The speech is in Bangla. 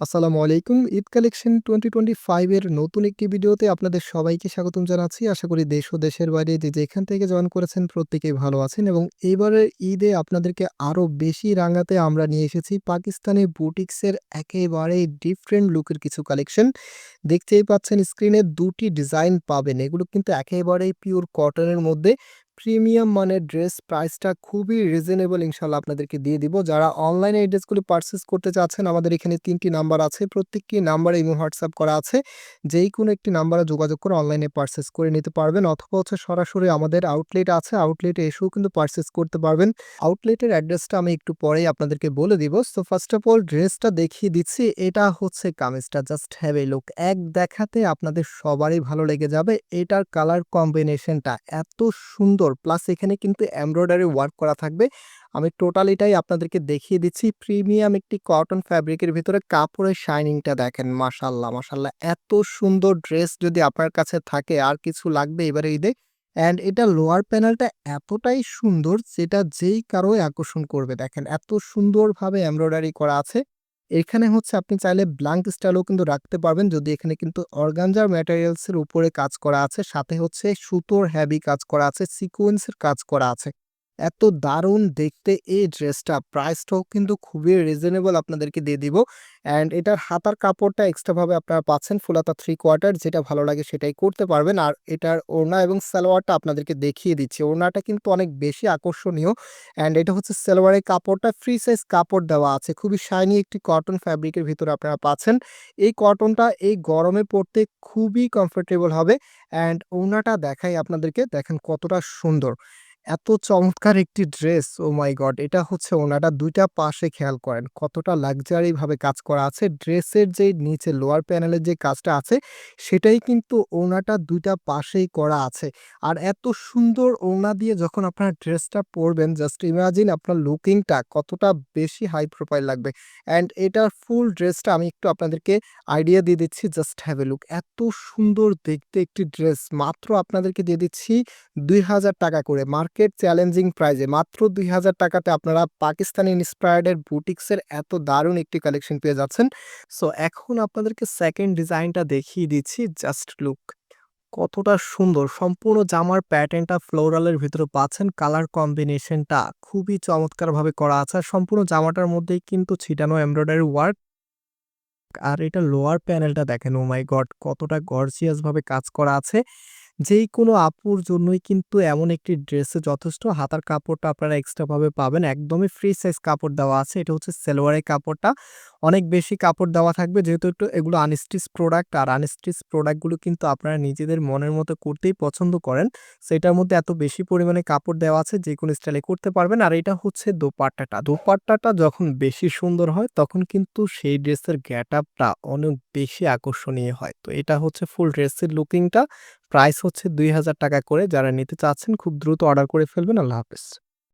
আসসালামু আলাইকুম। ঈদ কালেকশন টোয়েন্টি টোয়েন্টি ফাইভের নতুন একটি ভিডিওতে আপনাদের সবাইকে স্বাগতম জানাচ্ছি। আশা করি দেশ ও দেশের বাইরে যে যেখান থেকে জয়েন করেছেন প্রত্যেকেই ভালো আছেন এবং এইবারের ঈদে আপনাদেরকে আরও বেশি রাঙাতে আমরা নিয়ে এসেছি পাকিস্তানি বুটিক্সের একেবারেই ডিফারেন্ট লুকের কিছু কালেকশন। দেখতেই পাচ্ছেন স্ক্রিনে দুটি ডিজাইন পাবেন। এগুলো কিন্তু একেবারেই পিওর কটনের মধ্যে প্রিমিয়াম মানের ড্রেস প্রাইসটা খুবই রিজনেবল ইনশাআল্লাহ আপনাদেরকে দিয়ে দিব। যারা অনলাইনে এই ড্রেসগুলো পারচেজ করতে চাচ্ছেন, আমাদের এখানে তিনটি নাম্বার আছে। প্রত্যেকটি নাম্বারে ইমো, হোয়াটসঅ্যাপ করা আছে। যেই কোনো একটি নাম্বারে যোগাযোগ করে অনলাইনে পারচেজ করে নিতে পারবেন অথবা হচ্ছে সরাসরি আমাদের আউটলেট আছে। আউটলেটে এসেও কিন্তু পারচেজ করতে পারবেন। আউটলেটের অ্যাড্রেসটা আমি একটু পরেই আপনাদেরকে বলে দিব। সো ফার্স্ট অফ অল ড্রেসটা দেখিয়ে দিচ্ছি। এটা হচ্ছে কামিজটা জাস্ট হ্যাভ এ লুক। এক দেখাতে আপনাদের সবারই ভালো লেগে যাবে। এটার কালার কম্বিনেশনটা এত সুন্দর প্লাস এখানে কিন্তু এমব্রয়ডারি ওয়ার্ক করা থাকবে। আমি টোটালিটাই আপনাদেরকে দেখিয়ে দিচ্ছি। প্রিমিয়াম একটি কটন ফ্যাব্রিকের ভিতরে কাপড়ের শাইনিংটা দেখেন মাশাআল্লাহ, মাশাআল্লাহ। এত সুন্দর ড্রেস যদি আপনার কাছে থাকে আর কিছু লাগবে এবারে ঈদে। অ্যান্ড এটা লোয়ার প্যানেলটা এতটাই সুন্দর যেটা যেই কারোই আকর্ষণ করবে। দেখেন এত সুন্দরভাবে এমব্রয়ডারি করা আছে। এখানে হচ্ছে আপনি চাইলে ব্ল্যাঙ্ক স্টাইলও কিন্তু রাখতে পারবেন যদি এখানে কিন্তু অর্গানজার ম্যাটেরিয়ালসের উপরে কাজ করা আছে। সাথে হচ্ছে সুতোর হ্যাভি কাজ করা আছে, সিকোয়েন্সের কাজ করা আছে। এত দারুণ দেখতে এই ড্রেসটা প্রাইসটাও কিন্তু খুবই রিজনেবল আপনাদেরকে দিয়ে দিব। অ্যান্ড এটার হাতার কাপড়টা এক্সট্রাভাবে আপনারা পাচ্ছেন ফুল হাতা 3 কোয়ার্টার যেটা ভালো লাগে সেটাই করতে পারবেন। আর এটার ওড়না এবং সালোয়ারটা আপনাদেরকে দেখিয়ে দিচ্ছি। ওড়নাটা কিন্তু অনেক বেশি আকর্ষণীয়। অ্যান্ড এটা হচ্ছে সালোয়ারের কাপড়টা ফ্রি সাইজ কাপড় দেওয়া আছে। খুবই শাইনি একটি কটন ফ্যাব্রিকের ভিতরে আপনারা পাচ্ছেন। এই কটনটা এই গরমে পড়তে খুবই কমফোর্টেবল হবে। অ্যান্ড ওড়নাটা দেখাই আপনাদেরকে, দেখেন কতটা সুন্দর। এত চমৎকার একটি ড্রেস ও মাই গড! এটা হচ্ছে ওড়নাটা ২ টা পাশে খেয়াল করেন কতটা লাক্সারি ভাবে কাজ করা আছে। ড্রেসের যে নিচে লোয়ার প্যানেলের যে কাজটা আছে সেটাই কিন্তু ওড়নাটা দুইটা পাশেই করা আছে। আর এত সুন্দর ওড়না দিয়ে যখন আপনারা ড্রেসটা পরবেন জাস্ট ইমাজিন আপনার লুকিংটা কতটা বেশি হাই প্রোফাইল লাগবে। অ্যান্ড এটার ফুল ড্রেসটা আমি একটু আপনাদেরকে আইডিয়া দিয়ে দিচ্ছি জাস্ট হ্যাভ এ লুক। এত সুন্দর দেখতে একটি ড্রেস মাত্র আপনাদেরকে দিয়ে দিচ্ছি ৳২,০০০ করে। মার্কেট চ্যালেঞ্জিং প্রাইজে মাত্র দুই হাজার টাকাতে আপনারা পাকিস্তানি ইন্সপায়ার্ড এর বুটিক্সের এত দারুণ একটি কালেকশন পেয়ে যাচ্ছেন। সো এখন আপনাদেরকে সেকেন্ড ডিজাইনটা দেখিয়ে দিচ্ছি জাস্ট লুক। কতটা সুন্দর, সম্পূর্ণ জামার প্যাটার্নটা ফ্লোরালের ভিতরে পাচ্ছেন। কালার কম্বিনেশনটা খুবই চমৎকারভাবে করা আছে। আর সম্পূর্ণ জামাটার মধ্যেই কিন্তু ছিটানো এমব্রয়ডারি ওয়ার্ক। আর এটা লোয়ার প্যানেলটা দেখেন ওহ মাই গড! কতটা গর্জিয়াস ভাবে কাজ করা আছে। যেইকোনো আপুর জন্যই কিন্তু এমন একটি ড্রেসে যথেষ্ট। হাতার কাপড়টা আপনারা এক্সট্রাভাবে পাবেন। একদমই ফ্রি সাইজ কাপড় দেওয়া আছে। এটা হচ্ছে সেলোয়ারের কাপড়টা। অনেক বেশি কাপড় দেওয়া থাকবে যেহেতু একটু এগুলো আনস্টিচ প্রোডাক্ট আর আনস্টিচ প্রোডাক্টগুলো কিন্তু আপনারা নিজেদের মনের মতো করতেই পছন্দ করেন। সো এটার মধ্যে এত বেশি পরিমাণে কাপড় দেওয়া আছে যে কোনো স্টাইলে করতে পারবেন। আর এটা হচ্ছে দোপাট্টাটা। দোপাট্টাটা যখন বেশি সুন্দর হয় তখন কিন্তু সেই ড্রেসের গ্যাট আপটা অনেক বেশি আকর্ষণীয় হয়। তো এটা হচ্ছে ফুল ড্রেসের লুকিংটা। প্রাইস হচ্ছে ৳২,০০০ করে। যারা নিতে চাচ্ছেন খুব দ্রুত অর্ডার করে ফেলবেন। আল্লাহ হাফেজ।